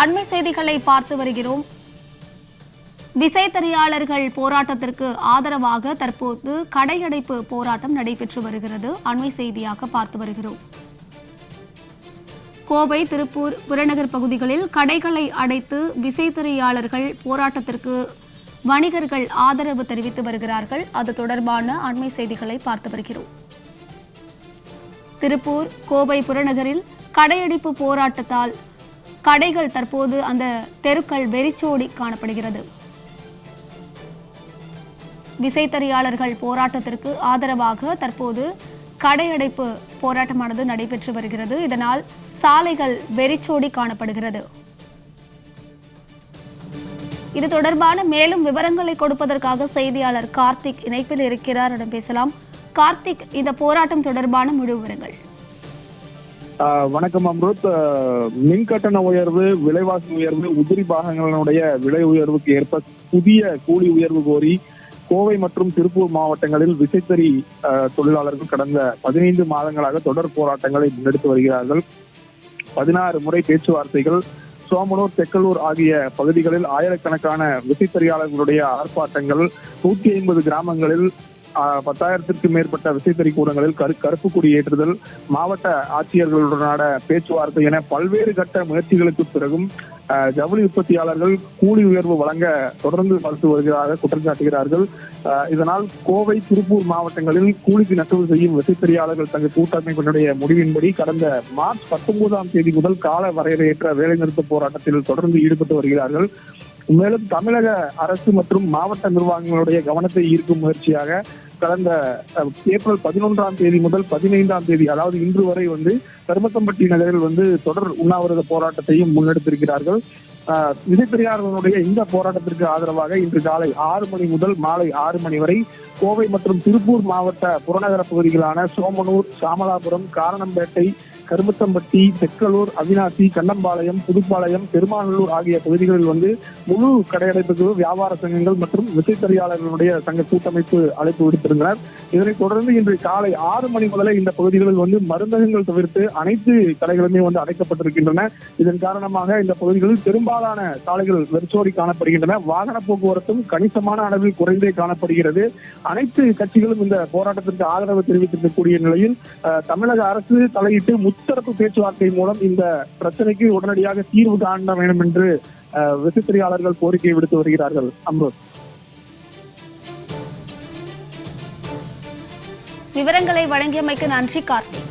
அண்மை செய்திகளை பார்த்து வருகிறோம். விசைத்தறியாளர்கள் போராட்டத்திற்கு ஆதரவாக தற்போது கடையடைப்பு போராட்டம் நடைபெற்று வருகிறது. அண்மை செய்தியாக பார்த்து வருகிறோம். கோவை திருப்பூர் புறநகர் பகுதிகளில் கடைகளை அடைத்து விசைத்தறியாளர்கள் போராட்டத்திற்கு வணிகர்கள் ஆதரவு தெரிவித்து வருகிறார்கள். அது தொடர்பான அண்மை செய்திகளை பார்த்து வருகிறோம். திருப்பூர் கோவை புறநகரில் கடையடைப்பு போராட்டத்தால் கடைகள் தற்போது அந்த தெருக்கள் வெறிச்சோடி காணப்படுகிறது. விசைத்தறியாளர்கள் போராட்டத்திற்கு ஆதரவாக தற்போது கடையடைப்பு போராட்டமானது நடைபெற்று வருகிறது. இதனால் சாலைகள் வெறிச்சோடி காணப்படுகிறது. இது தொடர்பான மேலும் விவரங்களை கொடுப்பதற்காக செய்தியாளர் கார்த்திக் இணைப்பில் இருக்கிறார். இடம் பேசலாம். கார்த்திக் இந்த போராட்டம் தொடர்பான முழு விவரங்கள். வணக்கம் அம்ருத். ஆஹ் மின் கட்டண உயர்வு விலைவாசி உயர்வு உதிரி பாகங்களினுடைய விலை உயர்வுக்கு ஏற்ப புதிய கூலி உயர்வு கோரி கோவை மற்றும் திருப்பூர் மாவட்டங்களில் விசைத்தறி ஆஹ் தொழிலாளர்கள் கடந்த பதினைந்து மாதங்களாக தொடர் போராட்டங்களை முன்னெடுத்து வருகிறார்கள். பதினாறு முறை பேச்சுவார்த்தைகள் சோமனூர் தெக்கலூர் ஆகிய பகுதிகளில் ஆயிரக்கணக்கான விசைத்தறியாளர்களுடைய ஆர்ப்பாட்டங்கள் நூத்தி ஐம்பது கிராமங்களில் பத்தாயிரத்திற்கும் மேற்பட்ட விசைத்தறி கூடங்களில் கரு கருப்பு கொடி ஏற்றுதல் மாவட்ட ஆட்சியர்களுடனான பேச்சுவார்த்தை என பல்வேறு கட்ட முயற்சிகளுக்கு பிறகும் ஆஹ் ஜவுளி உற்பத்தியாளர்கள் கூலி உயர்வு வழங்க தொடர்ந்து மறுத்து வருகிறதாக குற்றம் சாட்டுகிறார்கள். ஆஹ் இதனால் கோவை திருப்பூர் மாவட்டங்களில் கூலிக்கு நெசவு செய்யும் விசைத்தறியாளர்கள் தங்கள் கூட்டமைப்பினுடைய முடிவின்படி கடந்த மார்ச் பத்தொன்பதாம் தேதி முதல் கால வரையறையற்ற வேலைநிறுத்த போராட்டத்தில் தொடர்ந்து ஈடுபட்டு வருகிறார்கள். மேலும் தமிழக அரசு மற்றும் மாவட்ட நிர்வாகங்களுடைய கவனத்தை ஈர்க்கும் முயற்சியாக கடந்த ஏப்ரல் பதினொன்றாம் தேதி முதல் பதினைந்தாம் தேதி அதாவது இன்று வரை வந்து கருமத்தம்பட்டி நகரில் வந்து தொடர் உண்ணாவிரத போராட்டத்தையும் முன்னெடுத்திருக்கிறார்கள். ஆஹ், பெரியாரனுடைய இந்த போராட்டத்திற்கு ஆதரவாக இன்று காலை ஆறு மணி முதல் மாலை ஆறு மணி வரை கோவை மற்றும் திருப்பூர் மாவட்ட புறநகர பகுதிகளான சோமனூர் சாமலாபுரம் காரணம்பேட்டை கருமத்தம்பட்டி தெக்கலூர் அவினாசி கண்ணம்பாளையம் புதுப்பாளையம் பெருமாநல்லூர் ஆகிய பகுதிகளில் வந்து முழு கடையடைப்புக்கு வியாபார சங்கங்கள் மற்றும் விசைத்தறியாளர்களுடைய சங்க கூட்டமைப்பு அழைப்பு விடுத்திருந்தனர். இதனைத் தொடர்ந்து இன்று காலை ஆறு மணி முதலே இந்த பகுதிகளில் வந்து மருந்தகங்கள் தவிர்த்து அனைத்து கடைகளுமே வந்து அடைக்கப்பட்டிருக்கின்றன. இதன் காரணமாக இந்த பகுதிகளில் பெரும்பாலான சாலைகள் வெறிச்சோடி காணப்படுகின்றன. வாகன போக்குவரத்தும் கணிசமான அளவில் குறைந்தே காணப்படுகிறது. அனைத்து கட்சிகளும் இந்த போராட்டத்திற்கு ஆதரவு தெரிவித்திருக்கக்கூடிய நிலையில் தமிழக அரசு தலையிட்டு முத்தரப்பு பேச்சுவார்த்தை மூலம் இந்த பிரச்சனைக்கு உடனடியாக தீர்வு காண வேண்டும் என்று அஹ், கோரிக்கை விடுத்து வருகிறார்கள். அம்ரோத் விவரங்களை வழங்கியமைக்கு நன்றி கார்த்திக்.